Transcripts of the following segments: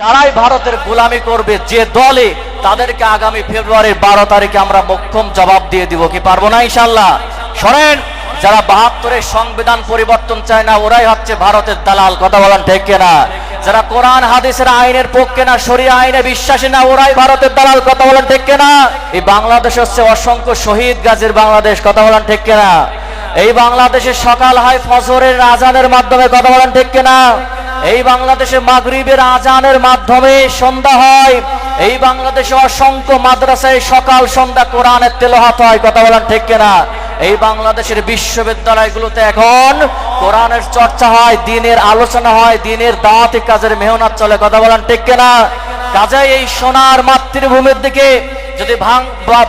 যারাই ভারতের গোলামি করবে, যে দলে তাদেরকে আগামী ফেব্রুয়ারির বারো তারিখে আমরা মোক্ষম জবাব দিয়ে দিব, কি পারব না ইনশাল্লাহ শোনেন যারা বাহাত্তরের সংবিধান পরিবর্তন চায় না, ওরাই হচ্ছে ভারতের দালাল, কথা বলেন ঠিক না যারা কোরআন, হাদিসের আইনের পক্ষে না, শরীয় আইনে বিশ্বাসী না, ওরাই ভারতের দালাল, কথা বলেন ঠিক না এই বাংলাদেশ হচ্ছে অসংখ্য শহীদ গাজীর বাংলাদেশ, কথা বলেন ঠিক না এই বাংলাদেশে সকাল হয় ফজরের আজানের মাধ্যমে, কথা বলেন ঠিক না এই বাংলাদেশে মাগরিবের আজানের মাধ্যমে সন্ধ্যা হয়। এই বাংলাদেশে অসংখ্য মাদ্রাসায় সকাল সন্ধ্যা কোরআনের তেলোহাত হয়। কথা বলেন ঠিক কিনা? এই বাংলাদেশের বিশ্ববিদ্যালয়গুলোতে এখন কোরআনের চর্চা হয়, দিনের আলোচনা হয়, দিনের দাওয়াতি কাজের মেহনত চলে। কথা বলেন ঠিক কিনা? কাজে এই সোনার মাতৃভূমির দিকে যদি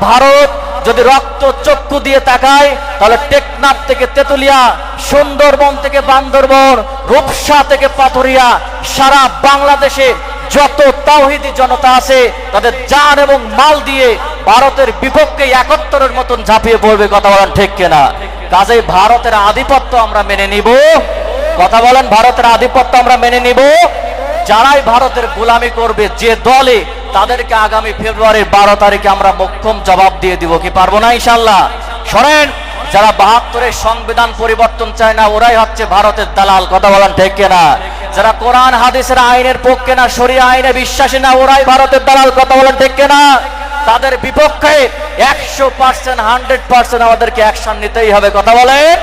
ভারত যদি রক্ত চক্ষু দিয়ে তাকায়, তাহলে টেকনাফ থেকে তেতুলিয়া, সুন্দরবন থেকে বান্দরবন, রূপসা থেকে পাথরিয়া, সারা বাংলাদেশে যত তাওহিদি জনতা আছে, তাদের জান এবং মাল দিয়ে ভারতের বিপক্ষে একাত্তরের মতন ঝাঁপিয়ে পড়বে, কথা বলেন ঠিক কিনা? কাজেই ভারতের আধিপত্য আমরা মেনে নিব। কথা বলেন, ভারতের আধিপত্য আমরা মেনে নিব। যারাই ভারতের গোলামি করবে, যে দলে তাদেরকে আগামী ফেব্রুয়ারির বারো তারিখে আমরা মোক্ষম জবাব দিয়ে দিব, কি পারব না ইনশাল্লাহ শোনেন যারা বাহাত্তরের সংবিধান পরিবর্তন চায় না, ওরাই হচ্ছে ভারতের দালাল, কথা বলেন ঠিক না যারা কোরআন, হাদিসের আইনের পক্ষে না, শরীয় আইনে বিশ্বাসী না, ওরাই ভারতের দালাল, কথা বলেন ঠিক না তাদের বিপক্ষে একশো পার্সেন্ট হান্ড্রেড পার্সেন্ট আমাদেরকে অ্যাকশন নিতেই হবে, কথা বলেন?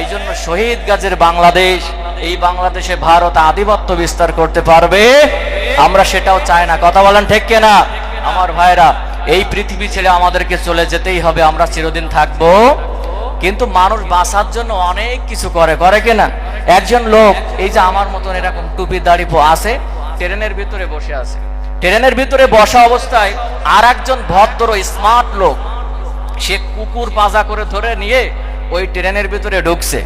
এই জন্য শহীদ গাজের বাংলাদেশ, এই বাংলাদেশে ভারত আধিপত্য বিস্তার করতে পারবে। আমরা সেটাও চাই না। কথা বলেন ঠিক না আমার ভাইরা, এই পৃথিবী ছেড়ে আমাদেরকে চলে যেতেই হবে, আমরা চিরদিন থাকব। কিন্তু মানুষ বাঁচার জন্য অনেক কিছু করে করে কিনা? একজন লোক, এই যে আমার মতন এরকম টুপি দাঁড়িপো আছে, ট্রেনের ভিতরে বসে আছে। ট্রেনের ভিতরে বসা অবস্থায় আর একজন ভদ্র, স্মার্ট লোক, সে কুকুর পাজা করে ধরে নিয়ে ওই ট্রেনের ভিতরে ঢুকছে।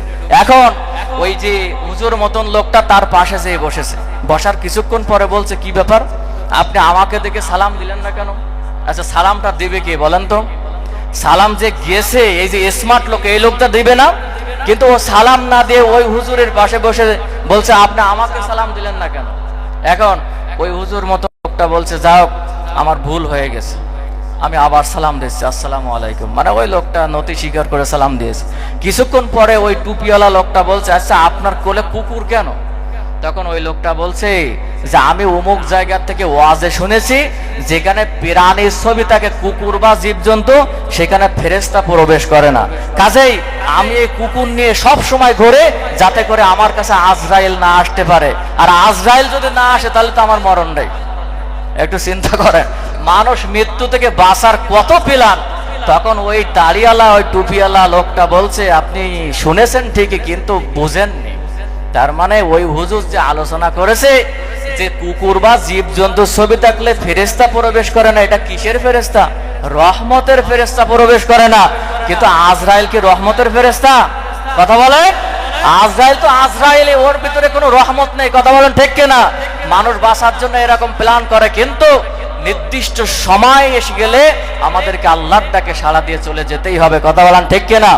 এখন ওই যে উজুর মতন লোকটা তার পাশে যেয়ে বসেছে। বসার কিছুক্ষণ পরে বলছে, কি ব্যাপার? আপনি আমাকে দেখে সালাম দিলেন না কেন? আচ্ছা সালামটা দেবে কে বলেন তো? সালাম যে গেছে, এই যে স্মার্ট লোক, এই লোকটা দেবে না? কিন্তু ও সালাম না দিয়ে ওই হুজুরের পাশে বসে বলছে, আপনি আমাকে সালাম দিলেন না কেন? এখন ওই হুজুর মতো লোকটা বলছে, যাও, আমার ভুল হয়ে গেছে। আমি আবার সালাম দিচ্ছি, আসসালামু আলাইকুম। মানে ওই লোকটা নতি স্বীকার করে সালাম দিয়েছে। কিছুক্ষণ পরে ওই টুপিওয়ালা লোকটা বলছে আচ্ছা আপনার কোলে কুকুর কেন? তখন ওই লোকটা বলছে যে, আমি অমুক জায়গা থেকে ওয়াজে শুনেছি, যেখানে প্রাণীর ছবি তাকে কুকুর বা জীবজন্তু, সেখানে ফেরেস্তা প্রবেশ করে না। কাজেই আমি এই কুকুর নিয়ে সব সময় ঘুরে, যাতে করে আমার কাছে আজরাইল না আসতে পারে। আর আজরাইল যদি না আসে, তাহলে তো আমার মরণ নেই। একটু চিন্তা করেন, মানুষ মৃত্যু থেকে বাঁচার কত প্ল্যান? তখন ওই দাড়িওয়ালা, ওই টুপিওয়ালা লোকটা বলছে, আপনি শুনেছেন ঠিকই, কিন্তু বুঝেননি। তার মানে ওই হুজুর যে আলোচনা করেছে যে কুকুর বা জীব জন্তুর ছবি থাকলে ফেরেস্তা প্রবেশ করে না, এটা কিসের ফেরেস্তা রহমতের ফেরেস্তা প্রবেশ করে না। কিন্তু আজরাইল কি রহমতের ফেরেস্তা কথা বলে আজরাইল তো আজরাইল ওর ভিতরে কোনো রহমত নেই, কথা বলেন ঠিক কিনা? মানুষ বাঁচার জন্য এরকম প্ল্যান করে, কিন্তু নির্দিষ্ট সময় এসে গেলে আমাদেরকে আল্লাহর ডাকে সাড়া দিয়ে চলে যেতেই হবে, কথা বলেন ঠিক কিনা?